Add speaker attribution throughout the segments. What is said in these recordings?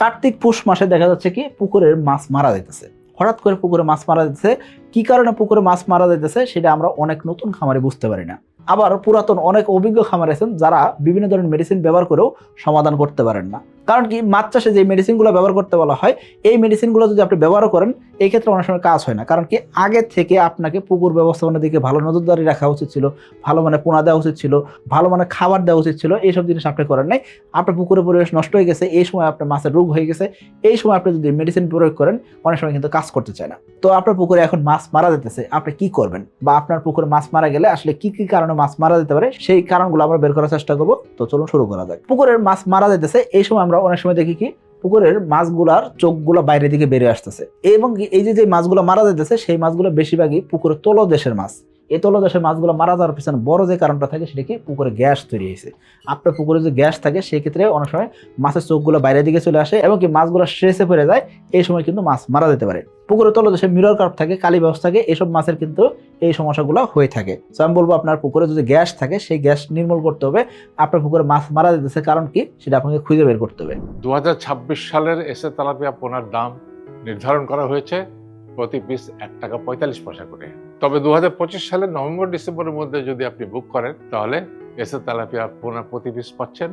Speaker 1: কার্তিক পৌষ মাসে দেখা যাচ্ছে কি পুকুরের মাছ মারা যাইতেছে। হঠাৎ করে পুকুরে মাছ মারা যেতেছে কি কারণে পুকুরে মাছ মারা যাইতেছে সেটা আমরা অনেক নতুন খামারে বুঝতে পারি না। আবার পুরাতন অনেক অভিজ্ঞ খামার আছেন যারা বিভিন্ন ধরনের মেডিসিন ব্যবহার করেও সমাধান করতে পারেন না। কারণ কি মাছ চাষে যে মেডিসিনগুলো ব্যবহার করতে বলা হয়, এই মেডিসিনগুলো যদি আপনি ব্যবহার করেন এই ক্ষেত্রে অনেক সময় কাজ হয় না। কারণ কি আগে থেকে আপনাকে পুকুর ব্যবস্থাপনার দিকে ভালো নজরদারি রাখা উচিত ছিল, ভালো মানে পোনা দেওয়া উচিত ছিল, ভালো মানে খাবার দেওয়া উচিত ছিল, এইসব জিনিস আপনি করেন নাই। আপনার পুকুরের পরিবেশ নষ্ট হয়ে গেছে, এই সময় আপনার মাছের রোগ হয়ে গেছে, এই সময় আপনি যদি মেডিসিন প্রয়োগ করেন, অনেক সময় কিন্তু কাজ করতে চায় না। তো আপনার পুকুরে এখন মাছ মারা যেতেছে, আপনি কি করবেন? বা আপনার পুকুরে মাছ মারা গেলে আসলে কি কি কারণে মাছ মারা যেতে পারে, সেই কারণগুলো আমরা বের করার চেষ্টা করব। তো চলুন শুরু করা যাক। পুকুরের মাছ মারা যেতেছে, এই সময় আমরা অনেক সময় দেখি কি পুকুরের মাছগুলার চোখগুলো বাইরের দিকে বেরিয়ে আসতেছে। এবং এই যে যে মাছগুলো মারা যেতেছে সেই মাছগুলো বেশিরভাগই পুকুরের তলদেশের মাছ। এই তলদেশের মাছগুলো মারা যাওয়ার পিছনে বড় যে কারণটা থাকে, সেটা কি? পুকুরে গ্যাস তৈরি হয়েছে। আপনার পুকুরে যে গ্যাস থাকে সেই ক্ষেত্রে অনেক সময় মাছের চোখগুলো বাইরের দিকে চলে আসে এবং কি মাছগুলো স্ট্রেসে পড়ে যায়, এই সময় কিন্তু মাছ মারা যেতে পারে। পুকুরের তলদেশে মিরর কার্প থাকে, কালি ব্যবস্থা থাকে এইসব মাছের কিন্তু এই সমস্যাগুলো হয়ে থাকে। তো আমি বলব আপনার পুকুরে যদি গ্যাস থাকে, সেই গ্যাস নির্মূল করতে হবে। আপনার পুকুরে মাছ মারা যেতেছে, কারণ কি? সেটা আপনাকে খুঁজে বের করতে হবে।
Speaker 2: দু হাজার ছাব্বিশ সালের এসে তেলাপিয়া পোনার দাম নির্ধারণ করা হয়েছে। প্রতি পিস এক টাকা পঁয়তাল্লিশ পয়সা করে। তবে দু সালের নভেম্বর, ডিসেম্বরের মধ্যে যদি আপনি বুক করেন, তাহলে এসে তেলাপিয়া পোনা প্রতি পিস পাচ্ছেন।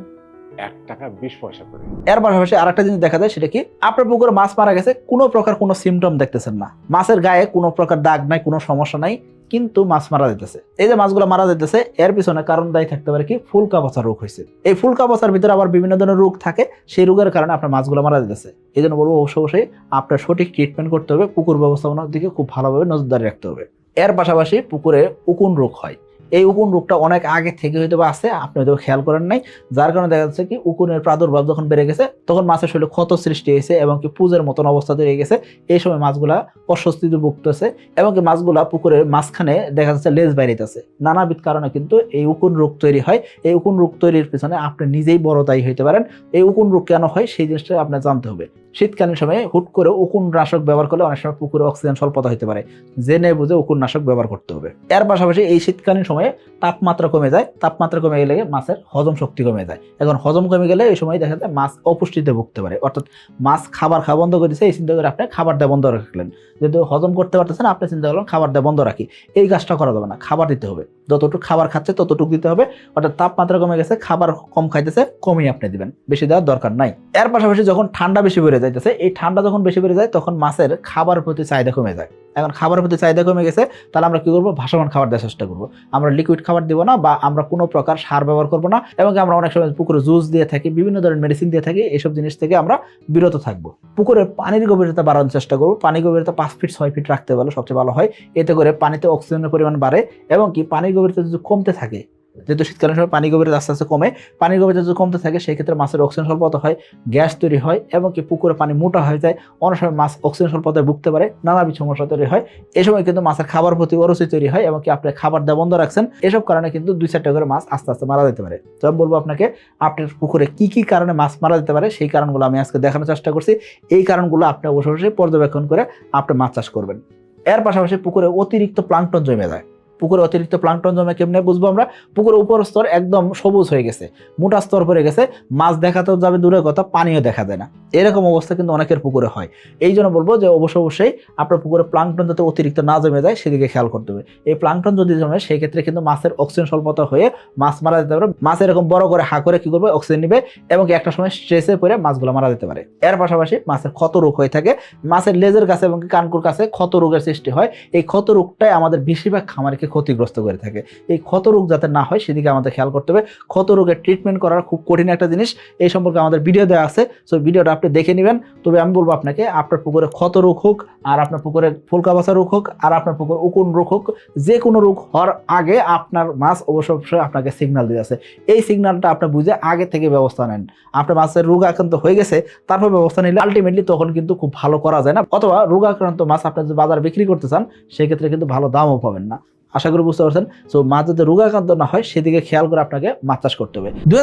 Speaker 2: এক টাকা বিশ পয়সা করে।
Speaker 1: এর পাশাপাশি আরেকটা জিনিস দেখা যায়, সেটা কি? আপনার পুকুরে মাছ মারা গেছে, কোনো প্রকার কোনো সিমটম দেখতেছেন না। মাছের গায়ে কোনো প্রকার দাগ নাই, কোনো সমস্যা নাই, কিন্তু মাছ মারা যেতেছে। এই যে মাছগুলো মারা যেতেছে, এর পিছনে কারণ দায়ী থাকতে পারে কি? ফুলকা পচা রোগ হয়েছে। এই ফুলকা পচার ভিতরে আবার বিভিন্ন ধরনের রোগ থাকে, সেই রোগের কারণে আপনার মাছগুলো মারা যেতেছে। এই জন্য বলব অবশ্যই অবশ্যই আপনার সঠিক ট্রিটমেন্ট করতে হবে, পুকুর ব্যবস্থাপনার দিকে খুব ভালোভাবে নজরদারি রাখতে হবে। এর পাশাপাশি পুকুরে উকুন রোগ হয়। এই উকুন রোগটা অনেক আগে থেকে হয়তো বা আছে, আপনি হয়তো খেয়াল করেন নাই। যার কারণে দেখা যাচ্ছে কি উকুনের প্রাদুর্ভাব যখন বেড়ে গেছে, তখন মাছের শরীরে ক্ষত সৃষ্টি হয়েছে এবং কি পুজের মতন অবস্থা তৈরি গেছে। এই সময় মাছগুলা অস্বস্তিতে ভুগতেছে এবং কি মাছগুলা পুকুরের মাঝখানে দেখা যাচ্ছে লেজ বাইরেতেছে। নানাবিধ কারণে কিন্তু এই উকুন রোগ তৈরি হয়। এই উকুন রোগ তৈরির পিছনে আপনি নিজেই বড় দায়ী হইতে পারেন। এই উকুন রোগ কেন হয় সেই জিনিসটা আপনার জানতে হবে। শীতকালীন সময়ে হুট করে উকুন নাশক ব্যবহার করলে অনেক সময় পুকুরে অক্সিজেন স্বল্পতা হতে পারে। জেনে বুঝে উকুন নাশক ব্যবহার করতে হবে। এর পাশাপাশি এই শীতকালীন সময়ে তাপমাত্রা কমে যায়, তাপমাত্রা কমে গেলে মাছের হজম শক্তি কমে যায়। এখন হজম কমে গেলে এই সময় দেখা যায় মাছ অপুষ্টিতে ভুগতে পারে। অর্থাৎ মাছ খাবার খাওয়া বন্ধ করে দিচ্ছে এই চিন্তা করে আপনি খাবার দেওয়া বন্ধ রাখলেন। যেহেতু হজম করতে পারতেছেন, আপনি চিন্তা করলেন খাবার দেওয়া বন্ধ রাখি। এই কাজটা করা যাবে না, খাবার দিতে হবে। যতটুকু খাবার খাচ্ছে ততটুকু দিতে হবে। অর্থাৎ তাপমাত্রা কমে গেছে, খাবার কম খাইতেছে, কমই আপনি দিবেন। বেশি দেওয়ার দরকার নাই। এর পাশাপাশি যখন ঠান্ডা বেশি বেড়ে যাইতেছে, এই ঠান্ডা যখন বেশি বেড়ে যায়, তখন মাছের খাবার প্রতি চাহিদা কমে যায়। এখন খাবারের প্রতি চাহিদা কমে গেছে, তাহলে আমরা কি করব? ভাসমান খাবার দেওয়ার চেষ্টা করব। আমরা লিকুইড খাবার দিব না বা আমরা কোনো প্রকার সার ব্যবহার করব না এবং আমরা অনেক সময় পুকুরে জুস দিয়ে থাকি, বিভিন্ন ধরনের মেডিসিন দিয়ে থাকি এইসব জিনিস থেকে আমরা বিরত থাকব। পুকুরের পানির গভীরতা বাড়ানোর চেষ্টা করব। পানির গভীরতা পাঁচ ফিট ছয় ফিট রাখতে পারলে সবচেয়ে ভালো হয়। এতে করে পানিতে অক্সিজেনের পরিমাণ বাড়ে এবং কি? পানির গভীরতা যদি কমতে থাকে, যেহেতু শীতকালীন সময় পানি গভীরতা আস্তে আস্তে কমে, পানি গভীরতা যদি কমতে থাকে সেই ক্ষেত্রে মাছের অক্সিজেন স্বল্পতা হয়, গ্যাস তৈরি হয়, এবং কি পুকুরে পানি মোটা হয়ে যায়, অনেক সময় মাছ অক্সিজেন স্বল্পতায় ভুগতে পারে নানাবিধ সমস্যা তৈরি হয়। এই সময় কিন্তু মাছের খাবার প্রতি অরুচি তৈরি হয়, এবং কি আপনি খাবার দেওয়া বন্ধ রাখছেন, এসব কারণে কিন্তু দুই চারটা করে মাছ আস্তে আস্তে মারা যেতে পারে। তো আমি বলব আপনাকে, আপনার পুকুরে কি কি কারণে মাছ মারা যেতে পারে, সেই কারণগুলো আমি আজকে দেখানোর চেষ্টা করছি। এই কারণগুলো আপনি অবশ্যই পর্যবেক্ষণ করে আপনি মাছ চাষ করবেন। এর পাশাপাশি পুকুরে অতিরিক্ত প্লাঙ্কটন জমে যায়। পুকুরে অতিরিক্ত প্লাঙ্কটন জমে কেমনে বুঝব আমরা? পুকুরের উপর স্তর একদম সবুজ হয়ে গেছে, মোটা স্তর পড়ে গেছে, মাছ দেখাতেও যাবে দূরের কথা, পানিও দেখা যায় না। এরকম অবস্থা কিন্তু অনেকের পুকুরে হয়। এই জন্য বলব যে অবশ্য অবশ্যই আপনার পুকুরে প্লাঙ্কটন যাতে অতিরিক্ত না জমে যায়, সেদিকে খেয়াল করতে হবে। এই প্লাঙ্কটন যদি জমে সেই ক্ষেত্রে কিন্তু মাছের অক্সিজেন স্বল্পতা হয়ে মাছ মারা যেতে পারে। মাছ এরকম বড় করে হা করে কি করবে? অক্সিজেন নিবে এবং একটা সময় স্ট্রেসে পড়ে মাছগুলো মারা যেতে পারে। এর পাশাপাশি মাছের ক্ষত রোগ হয়ে থাকে। মাছের লেজের কাছে এবং কানকুর কাছে ক্ষত রোগের সৃষ্টি হয়। এই ক্ষত রোগটাই আমাদের বেশিরভাগ খামারকে ক্ষতিগ্রস্ত করে থাকে। এই ক্ষত রোগ যাতে না হয়, সেদিকে আমাদের খেয়াল করতে হবে। ক্ষত রোগের ট্রিটমেন্ট করার খুব কঠিন একটা জিনিস। এই সম্পর্কে আমাদের ভিডিও দেওয়া আছে। সো ভিডিওটা আপনি দেখে নেবেন, তবে আমি বলব আপনাকে, আপনার পুকুরে ক্ষত রোগ হোক, আর আপনার পুকুরে ফুলকা বাসা রোগ হোক, আর আপনার পুকুরে উকুন রোগ হোক, যে কোনো রোগ হওয়ার আগে আপনার মাছ অবশ্যই অবশ্যই আপনাকে সিগনাল দিয়ে আছে। এই সিগন্যালটা আপনি বুঝে আগে থেকে ব্যবস্থা নেন। আপনার মাছের রোগ আক্রান্ত হয়ে গেছে, তারপর ব্যবস্থা নিলে আলটিমেটলি তখন কিন্তু খুব ভালো করা যায় না, অথবা রোগ আক্রান্ত মাছ আপনি যদি বাজারে বিক্রি করতে চান, সেক্ষেত্রে কিন্তু ভালো দামও পাবেন না। আশা করি বুঝতে পারছেন। তো মাছ যাতে রোগাক্রান্ত না হয়, সেদিকে খেয়াল করে আপনাকে মাছ চাষ করতে হবে। দুই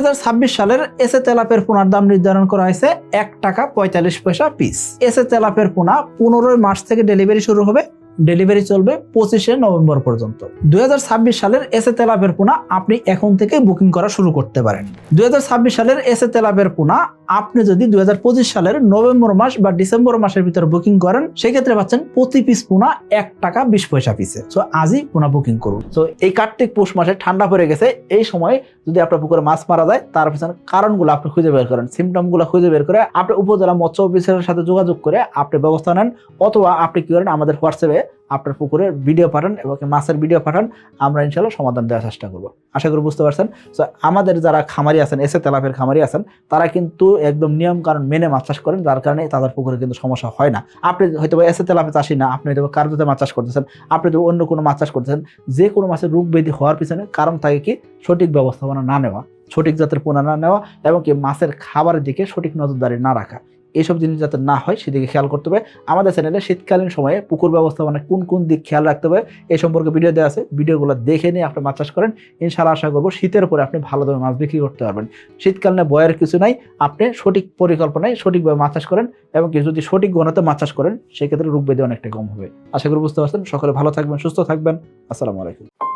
Speaker 1: সালের এসে তেলাপের পোনার দাম নির্ধারণ করা হয়েছে এক টাকা পঁয়তাল্লিশ পয়সা পিস এসে তেলাপের পোনা পনেরোই মার্চ থেকে ডেলিভারি শুরু হবে। ডেলিভারি চলবে পঁচিশে নভেম্বর পর্যন্ত। দুই হাজার ছাব্বিশ সালের এসে তেলাপের পোনা আপনি এখন থেকে বুকিং করা শুরু করতে পারেন। দুই হাজার ছাব্বিশ সালের এসে তেলাপের পোনা আপনি যদি দুই হাজার পঁচিশ সালের নভেম্বর মাস বা ডিসেম্বর মাসের ভিতরে বুকিং করেন, সেক্ষেত্রে পাচ্ছেন প্রতি পিস পোনা এক টাকা বিশ পয়সা পিসে সো আজই পোনা বুকিং করুন। তো এই কার্তিক পৌষ মাসে ঠান্ডা পড়ে গেছে। এই সময় যদি আপনার পুকুরে মাছ মারা যায়, তার পিছনে কারণগুলো আপনি খুঁজে বের করেন। সিমটমগুলো খুঁজে বের করে আপনি উপজেলা মৎস্য অফিসারের সাথে যোগাযোগ করে আপনি ব্যবস্থা নেন, অথবা আপনি কি করেন আমাদের হোয়াটসঅ্যাপে আপনার পুকুরের ভিডিও পাঠান এবং মাছের ভিডিও পাঠান, আমরা ইনশাল্লাহ সমাধান দেওয়ার চেষ্টা করব। আশা করি বুঝতে পারছেন? তো আমাদের যারা খামারি আছেন, এসে তেলাপের খামারি আছেন, তারা কিন্তু একদম নিয়ম কারণ মেনে মাছ চাষ করেন, যার কারণে তাদের পুকুরে কিন্তু সমস্যা হয় না। আপনি হয়তো এসে তেলাপে চাষি না, আপনি হয়তো কার্যতে মাছ চাষ করতেছেন, আপনি তো অন্য কোনো মাছ চাষ করতেছেন, যে কোনো মাছের রোগ ব্যাধি হওয়ার পিছনে কারণ থাকে কি, সঠিক ব্যবস্থাপনা না নেওয়া, সঠিক জাতের পোনা না নেওয়া এবং কি মাছের খাবারের দিকে সঠিক নজরদারি না রাখা। এইসব জিনিস যাতে না হয়, সেদিকে খেয়াল করতে হবে। আমাদের চ্যানেলে শীতকালীন সময়ে পুকুর ব্যবস্থাপনা কোন কোন দিক খেয়াল রাখতে হবে এই সম্পর্কে ভিডিও দেওয়া আছে। ভিডিওগুলো দেখে নিয়ে আপনি মাছ চাষ করেন। ইনশাআল্লাহ আশা করব শীতের পরে আপনি ভালো মাছ বিক্রি করতে পারবেন। শীতকালীনে বয়ের কিছু নাই, আপনি সঠিক পরিকল্পনায় সঠিকভাবে মাছ চাষ করেন এবং যদি সঠিক গণতে মাছ চাষ করেন, সেক্ষেত্রে রোগ ব্যাধি অনেকটা কম হবে। আশা করি বুঝতে পারছেন। সকলে ভালো থাকবেন, সুস্থ থাকবেন। আসসালামু আলাইকুম।